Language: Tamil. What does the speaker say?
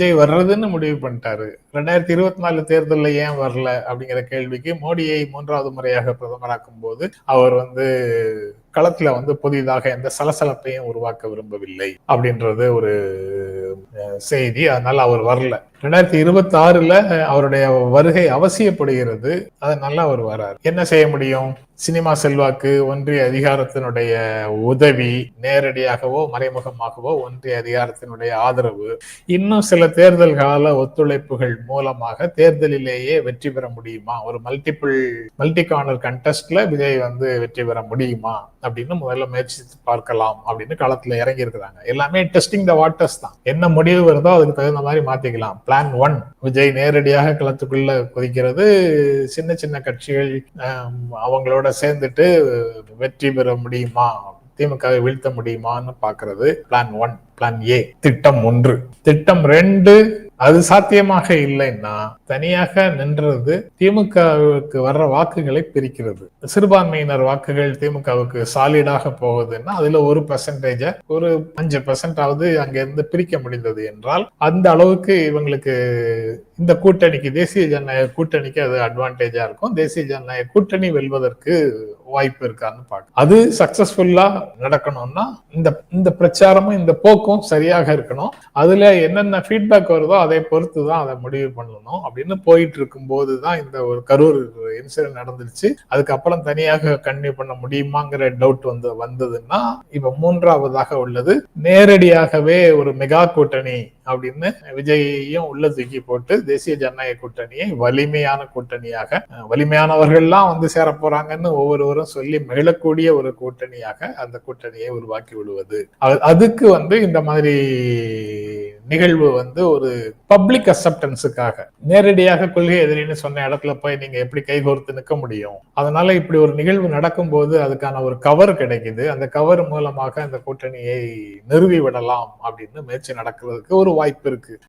விஜய் வர்றதுன்னு முடிவு பண்ணிட்டாரு. ரெண்டாயிரத்தி இருபத்தி நாலு தேர்தலில் ஏன் வரல அப்படிங்கிற கேள்விக்கு மோடியை மூன்றாவது முறையாக பிரதமராக்கும் போது அவர் வந்து களத்துல வந்து புதிதாக எந்த சலசலப்பையும் உருவாக்க விரும்பவில்லை அப்படின்றது ஒரு செய்தி. அதனால அவர் வரல. ரெண்டாயிரத்தி இருபத்தி ஆறுல அவருடைய வருகை அவசியப்படுகிறது. அதனால அவர் வரார். என்ன செய்ய முடியும்? சினிமா செல்வாக்கு ஒன்றிய அதிகாரத்தினுடைய உதவி நேரடியாகவோ மறைமுகமாகவோ ஒன்றிய அதிகாரத்தினுடைய ஆதரவு. இன்னும் சில தேர்தல் கால ஒத்துழைப்புகள் மூலமாக தேர்தலிலேயே வெற்றி பெற முடியுமா? ஒரு மல்டிபிள் மல்டி கார்னர் கண்டெஸ்ட்ல விஜய் வந்து வெற்றி பெற முடியுமா? அப்படின்னு முதல்ல முயற்சி பார்க்கலாம் அப்படின்னு களத்துல இறங்கி இருக்கிறாங்க எல்லாமே டெஸ்டிங் த வாட்டர்ஸ் தான். என்ன முடிவு வருதோ அதுக்கு தகுந்த மாதிரி மாத்திக்கலாம். பிளான் ஒன் விஜய் நேரடியாக களத்துக்குள்ள குதிக்கிறது. சின்ன சின்ன கட்சிகள் அவங்களோட சேர்ந்துட்டு வெற்றி பெற முடியுமா? திமுகவை வீழ்த்த முடியுமான்னு பாக்குறது பிளான் ஒன் பிளான் ஏ திட்டம் ஒன்று. திட்டம் ரெண்டு அது சாத்தியமாக இல்லைன்னா தனியாக நின்றது திமுகவுக்கு வர்ற வாக்குகளை பிரிக்கிறது. சிறுபான்மையினர் வாக்குகள் திமுகவுக்கு சாலிடாக போகுதுன்னா அதுல ஒரு பெர்சன்டேஜ ஒரு அஞ்சு பெர்சன்டாவது அங்கிருந்து பிரிக்க முடிந்தது என்றால் அந்த அளவுக்கு இவங்களுக்கு இந்த கூட்டணிக்கு தேசிய ஜனநாயக கூட்டணிக்கு அது அட்வான்டேஜா இருக்கும். தேசிய ஜனநாயக கூட்டணி வெல்வதற்கு வாய்ப்பு இருக்கான்னு பார்க்க அது சக்சஸ்ஃபுல்லா நடக்கணும்னா இந்த இந்த பிரச்சாரமும் இந்த போக்கும் சரியாக இருக்கணும். அதுல என்னென்ன ஃபீட்பேக் வருதோ அதை பொறுத்து தான் அதை முடிவு பண்ணணும் அப்படின்னு போயிட்டு இருக்கும் போதுதான் இந்த ஒரு கரூர் இன்சிடென்ட் நடந்துருச்சு. அதுக்கப்புறம் தனியாக கன்டினியூ பண்ண முடியுமாங்கிற டவுட் வந்து வந்ததுன்னா இப்ப மூன்றாவதாக உள்ளது. நேரடியாகவே ஒரு மெகா கூட்டணி அப்படின்னு விஜயையும் உள்ள தூக்கி போட்டு தேசிய ஜனநாயக கூட்டணியை வலிமையான கூட்டணியாக வலிமையானவர்கள்லாம் வந்து சேர போறாங்கன்னு ஒவ்வொருவரும் சொல்லி மகிழக்கூடிய ஒரு கூட்டணியாக அந்த கூட்டணியை உருவாக்கி விடுவது. அதுக்கு வந்து இந்த மாதிரி நிகழ்வு வந்து ஒரு பப்ளிக் அக்செப்டன்ஸுக்காக நேரடியாக கொள்கை எதிரின்னு சொன்ன இடத்துல போய் நீங்க எப்படி கைகோர்த்து நிற்க முடியும்? அதனால இப்படி ஒரு நிகழ்வு நடக்கும்போது அதுக்கான ஒரு கவர் கிடைக்குது. அந்த கவர் மூலமாக அந்த கூட்டணியை நிறுவி விடலாம் அப்படின்னு முயற்சி நடக்கிறதுக்கு ஒரு வாய்ப்பு இருக்கு.